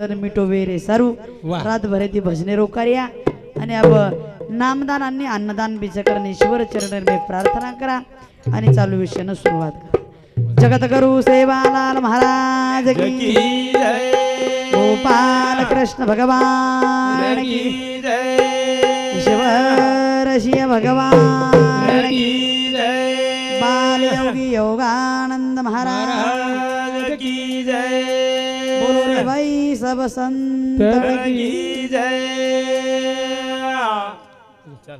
तर मिठो वेरे सारू. वा. रातभर ती भजने रोकार्या. आणि अब नामदान आणि अन्नदान बीजकरण ईश्वर चरण प्रार्थना करा. आणि चालू विषयानं सुरुवात करा. जगत गुरु सेवालाल महाराज गोपाल कृष्ण भगवान ईश्वर शिय भगवान की की भाई सब संत की की जय। चल.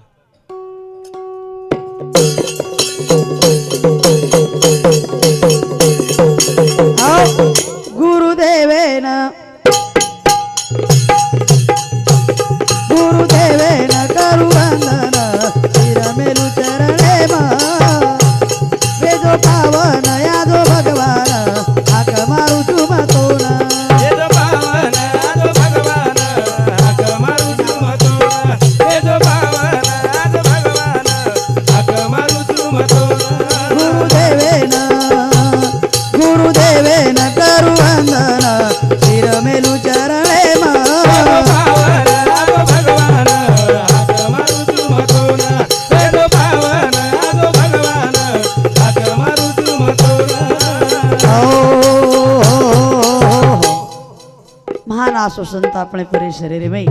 आसो संत આપણે પરે શરીરે મય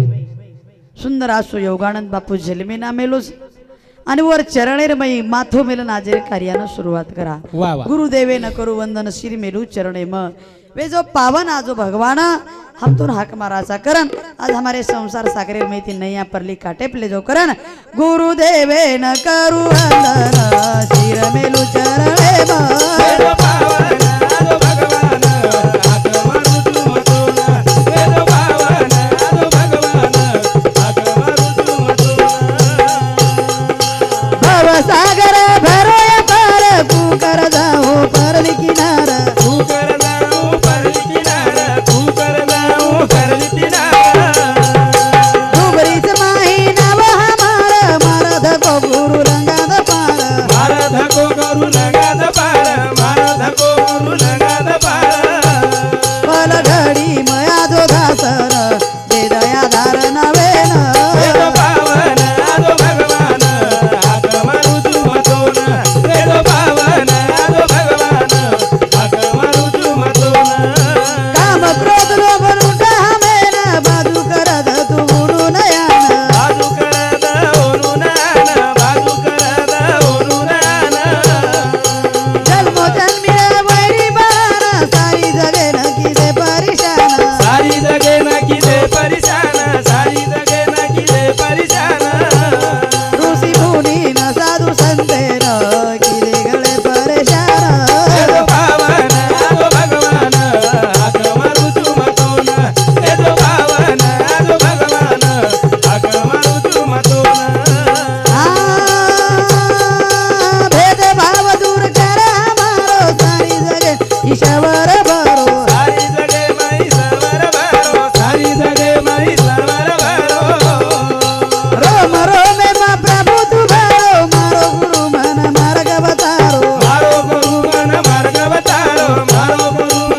સુંદર આસો યોગાનંદ બાપુ જલમે ના મેલોસ અને वर ચરણેર મય માથો મેલન આજે કાર્યાનો શરૂઆત करा वा वा गुरुदेवे न करू वंदन श्री मेलू चरणे म वे जो पावन आजो भगवान हम तो हाक माराचा करण आज हमारे संसार सागरे में ती नैया परली काटे प्ले जो करण गुरुदेवे न करू वंदन शिर मेलू चरणे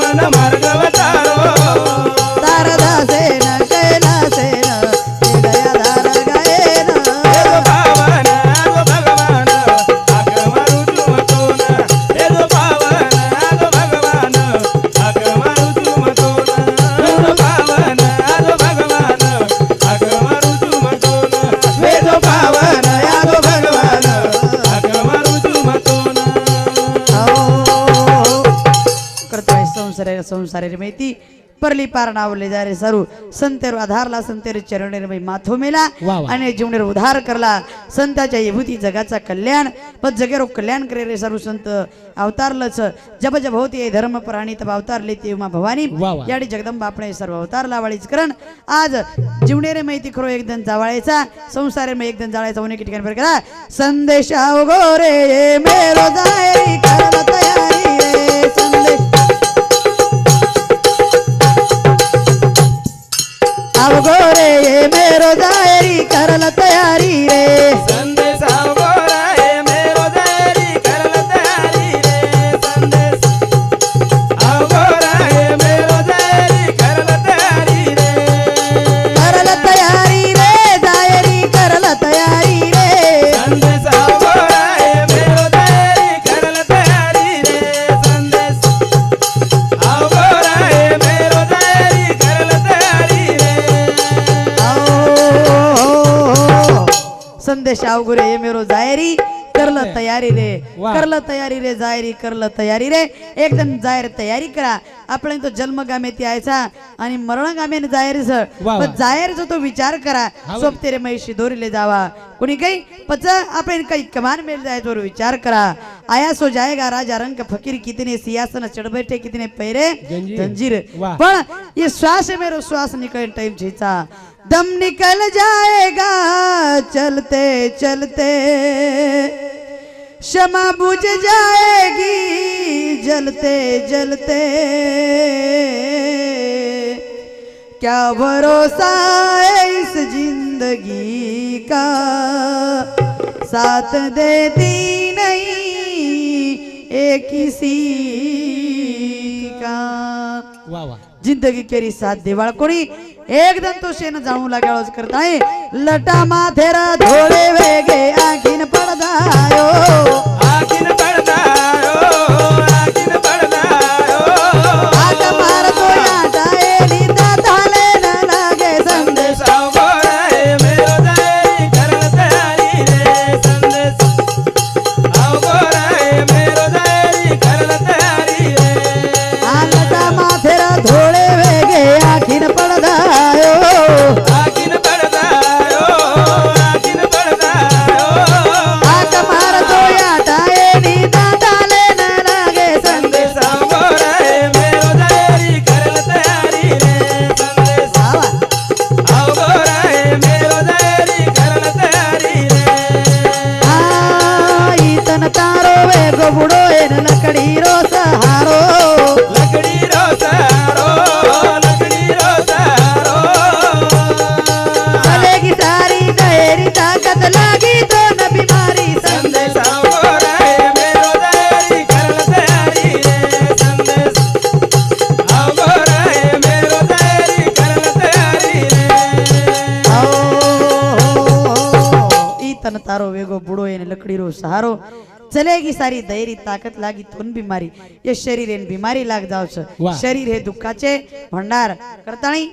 गुरु मन जा रे सारू. संतेर आधारला संतेर चरणेर मै माथो मेला. आणि जीवनेर उद्धार करला. संताच्या विभूती जगाचा कल्याण. पण जगेरो कल्याण करे रे सारू संत. अवतारलच. जब जब होती धर्म प्राणी तब अवतारले ते उमा भवानी. याडी जगदंबा आपण सर्व अवतार लावाळीच करण. आज जीवनेरे माहिती खरो एकदम जावाळायचा संसारे मै एकदम जाळायचा उन्हे ठिकाणी संदेश मेरो तयारी. मेरो जायरी करला तयारी करलं तयारी रे जायरी करलं तयारी रे. एक जण जाहीर तयारी करा. आपण तो जन्म गामे ती आणि मरण गामे जाहीर वा, वा. पण जाहीरचा तो विचार करा. हा, सोबते महिशी दोरीले जावा. कोणी काही? पच आपण काही कमान मिल जायचो विचार करा. आया सो जाएगा राजा रंग फकीर कितने सियासन चढ़ बैठे कितने पैरे जंजीर. पण ये श्वास मेरो श्वास निकल टाइम छीचा दम निकल जाएगा चलते चलते. क्षमा बुझ जाएगी जलते जलते। क्या भरोसा है इस जिंदगी का? साथ देती नहीं एक किसी का। जिंदगी केरी साथ देवाळ कोणी एकदम तो शेण जाणू लागाळच करताय लटा माथेरा धोळे वेगे आखीन पडदायो. आखीन पडदायो. સહારો વેગો બુડો એને લકડીરો સહારો ચલેગી સારી ધૈર્ય તાકત લાગી થોન બીમારી એ શરીર એને બીમારી લાગ જાવ છે શરીર હે દુઃખા છે ભંડાર કરતાણી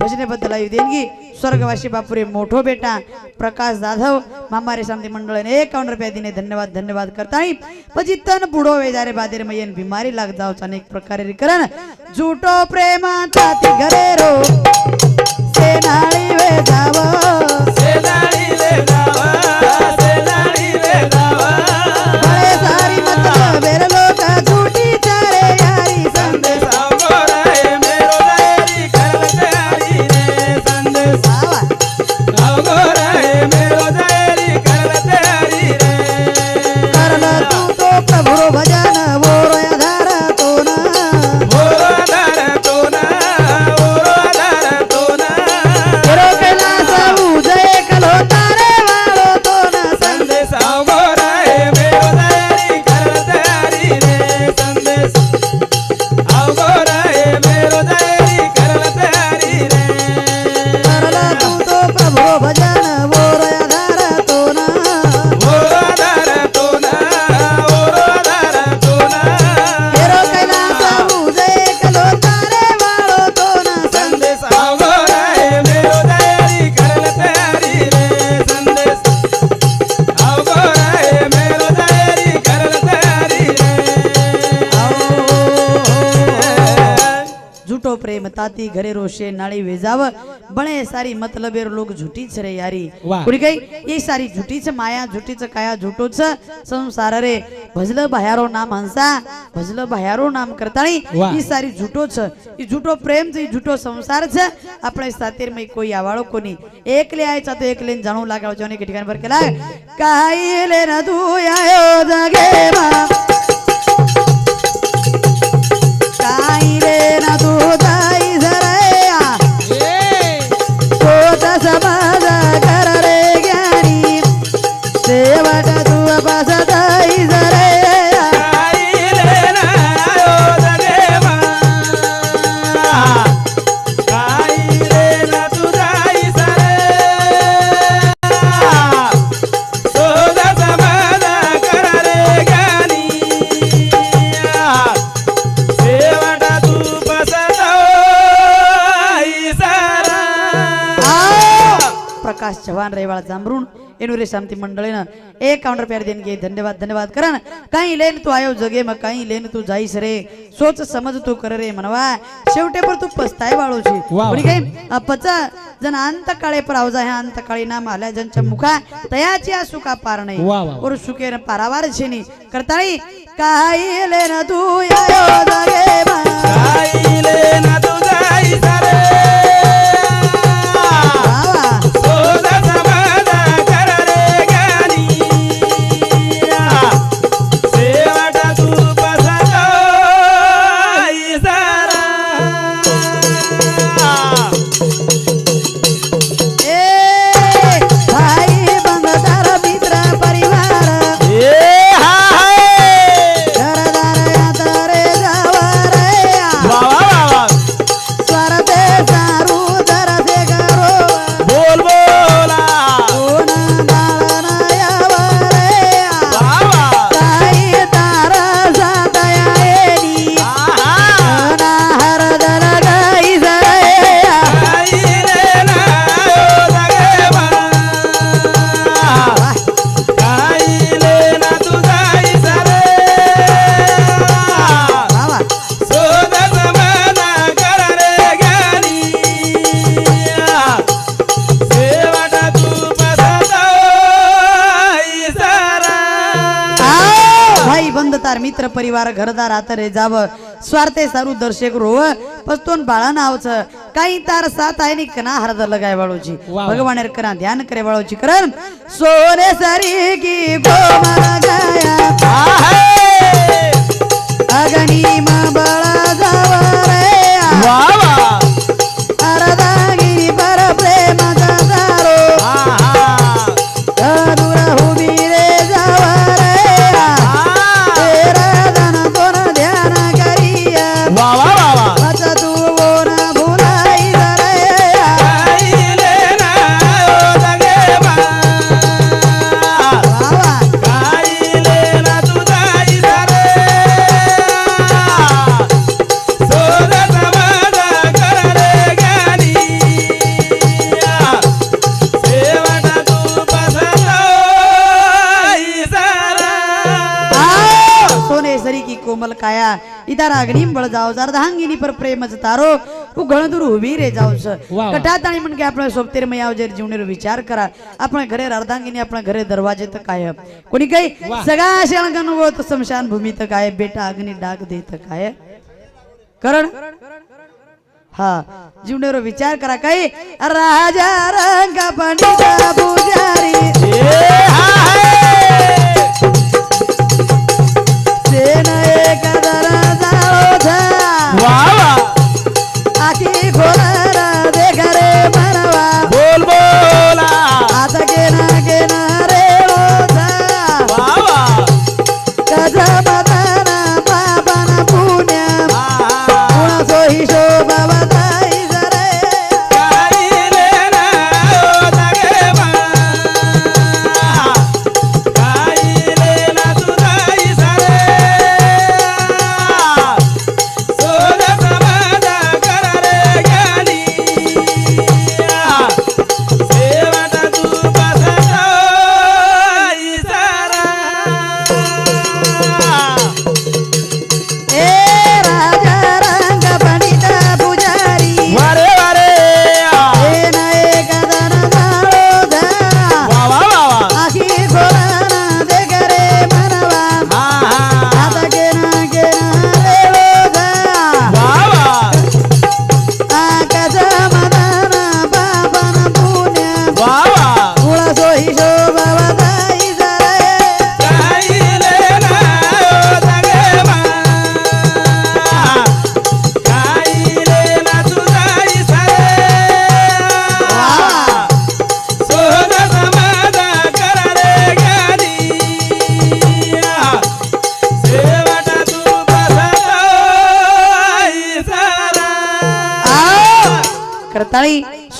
ભજને બદલ આવી દેનગી સ્વર્ગવાસી બાપુરે મોટો બેટા પ્રકાશ જાધવ મામારે શાંતિ મંડળને એકાવન રૂપિયા દીને ધન્યવાદ ધન્યવાદ કરતાણી પછી તન બુડો વે જ્યારે બાદેર મૈયન બીમારી લાગ જાવ છે અનેક પ્રકારે કરણ જૂટો પ્રેમ તાતી ઘરે રો झूठो प्रेम ताती घरे रोशे नाड़ी वेजाव. बने सारी मतलब लोग झूठी छ रे यारी. पूरी कही? ये सारी झूठी छ माया झूठी छ काया झूठो छ संसार रे. भजल भयारो नाम हंसा भजल भयारो नाम करता नहीं ये सारी झूठो छ ये झूठो प्रेम छ ये झूठो संसार छ अपने सातेर में कोई आवाड़ो कोनी एक ले आए चाहे एक लेन जानो लगाओ जाने के ठिकाने पर के लाए काई लेना तू आयो जागे बा एनुरे शांती मंडळीनं एक काउंटर प्यार देणगे धन्यवाद धन्यवाद. करण काही लेन तू आयो जगे मग काही लेन तू जाईस रे. सोच समज तू कर रे म्हणवा शेवटे पर तू पस्ताय बाळूची. कोणी काही पच जन अंत काळे पर आवजा ह्या अंत काळी नाम आल्या ज्यांच्या मुखा तयाची असू का पार नाही. और सुकेन पारावार छेनी. करताळी काही लेन तू आयो जगे मग गाईले ना परिवार घरदार आता रे जाव. स्वार्थे सारू दर्शक रोव पस्तोन बाळा नावच. काही तार सात आहे नि कना हरद लगाय बाळूची. वा. भगवान करा ध्यान करे बाळूची करण. सोने सरी की गोमर गाया आहे! अगणी मा बळा की काया? इदार अग्निम बळ जाव जर धांगिनी पर प्रेमच तारो. तू गणदूर उभी रे जाऊस. वा. कटात आणि म्हणजे आपल्या सोबतेर मयाव जर जीवनेर विचार करा. आपण घरे अर्धांगिनी आपल्या घरे दरवाजे तर काय कोणी काही वा. सगळा शरण होत समशान भूमी तर काय? बेटा अग्नी डाग देत काय? करण? हा. जीवनेर विचार करा काही. राजा रंग पंडिता पुजारी. ए हा हाय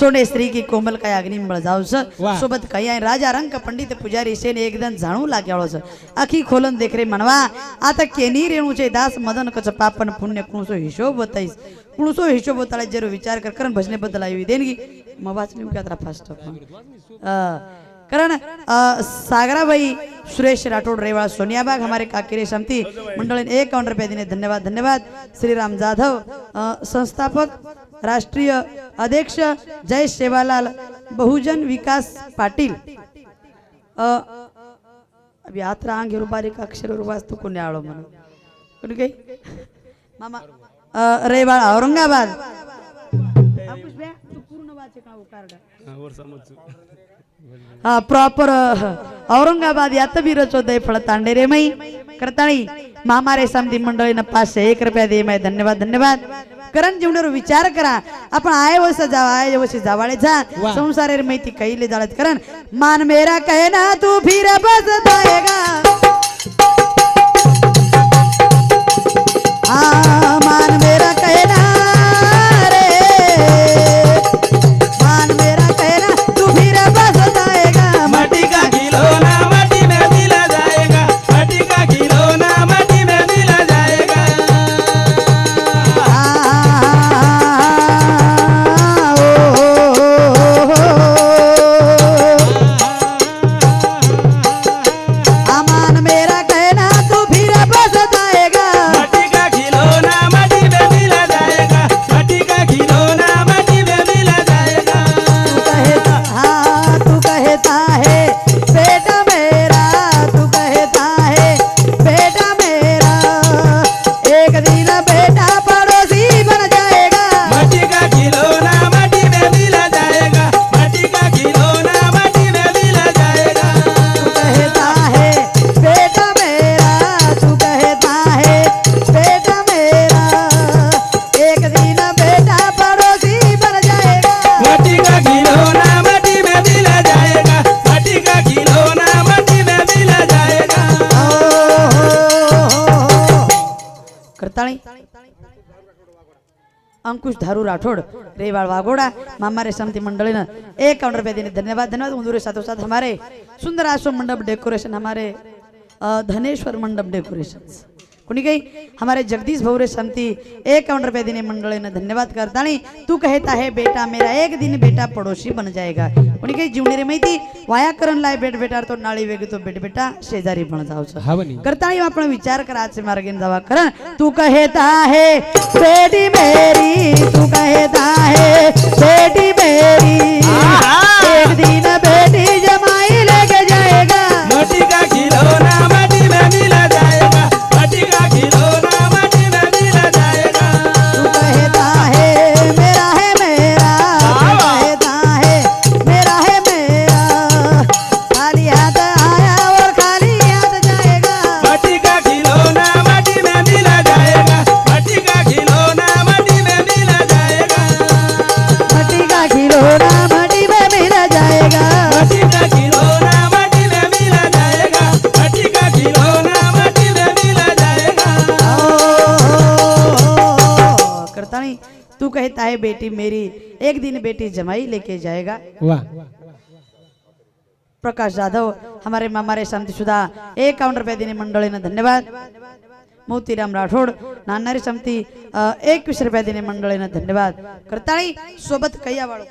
करताळी सोने स्त्री की कोमल काय अग्नि बळजाव छ વાહ. सोबत काही आहे राजा रंक पंडित पुजारी सेन એકદમ જાણું લાગ્યાળો છે આખી ખોલન દેખરે મનવા આ તો કેની રેણું છે દાસ મદન કચ પાપન પુણ્ય કુણસો હિશોબ બતાઈશ કુણસો હિશોબ બતાડે જરો વિચાર કર કરણ ભજને બદલ આવી દેનગી મવાજ નહીં क्या फास्ट कारण अ, सागराबाई सुरेश राठोड रेवाळ सोनियाबाग हमारे काकेरे शांती मंडळ ने एकावन्न रुपये दिने धन्यवाद धन्यवाद श्रीराम जाधव अ, संस्थापक राष्ट्रीय अध्यक्ष जय सेवालाल बहुजन विकास पाटील. अ, अभी आत्रा अंग बारीक अक्षर वाचतो कोणी आळो म्हणून कोणी काही मामा रेवाळ औरंगाबाद? हा? प्रॉपर औरंगाबाद यात बी रचोदय फळ तांडेरे मई। करताळी मामारे समधी मंडळीनं पाचशे एक रुपया दे माय धन्यवाद धन्यवाद। करण जीवनावर विचार करा. आपण आय वस जावा आय वशी जावाळे जा. संसारेर मैती कैले जाळत. करण मान मेरा कहे ना तू फिर बस जाएगा. हाँ अंकुश धारू राठोड रेवाड़ वागोड़ा मामा रे समती मंडळीनं एकावन्न रुपये देने धन्यवाद धन्यवाद उंदूरे साथों साथ हमारे सुंदर आश्रम मंडप डेकोरेशन हमारे अ, धनेश्वर मंडप डेकोरेशन कुणी काही हमारे जगदीश भवरे समती एकावन्न रुपये देने मंडळीनं धन्यवाद करताणी तू कहता है बेटा मेरा एक दिन बेटा पडोशी बन जाएगा। कुणी काही जीवनी रे माहिती वाया करण लाय बेट बेटार तो नाळी वेग तो बेट बेटा शेजारी पण जावचं हावनी करताळी आपण विचार करायचे मार्गेन जावा करण। तू कहता है बेटी मेरी तू कहता है बेटी मेरी एक दिन बेटी जमाई लेके जाएगा। વાહ प्रकाश जाधव हमारे मामारे शांती सुधा एकावन्न रुपये देणे मंडळीनं धन्यवाद। मोतीराम राठोड नानारी समती एकवीस रुपये देणे मंडळीनं धन्यवाद। करताळी सोबत कैया वाळू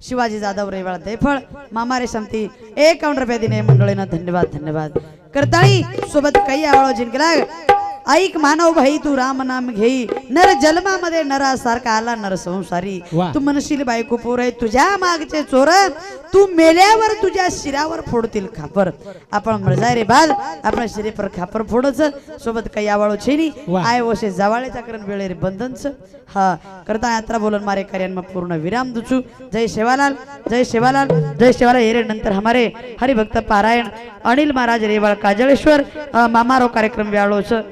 शिवाजी जाधव रेवाळ देफळ मामारे समती एकावन्न रुपये दिने मंडळीनं धन्यवाद धन्यवाद। करताळी सोबत काही आवळ जिंकला ऐक मानव भाई तू राम नाम घेई. नर जन्मामध्ये नरासारखा आला नर संसारी. तू म्हणशील बायको पोर आहे तुझ्या मागचे चोर. तू मेल्यावर तुझ्या शिरावर फोडतील खापर. आपण मळजाय रे बाल आपण शिरे पर खापर फोडच. सोबत काही आवाळो छेनी. आय वशे जावाळेचा करण वेळे रे बंधनच. हा करता यात्रा बोलन मारे कार्यान पूर्ण विराम दुचू. जय शेवालाल जय शेवालाल जय शेवालाल. हेरे नंतर हमारे हरिभक्त पारायण. अनिल महाराज रेवाळ काजळेश्वर. मामारो कार्यक्रम व्याळो छ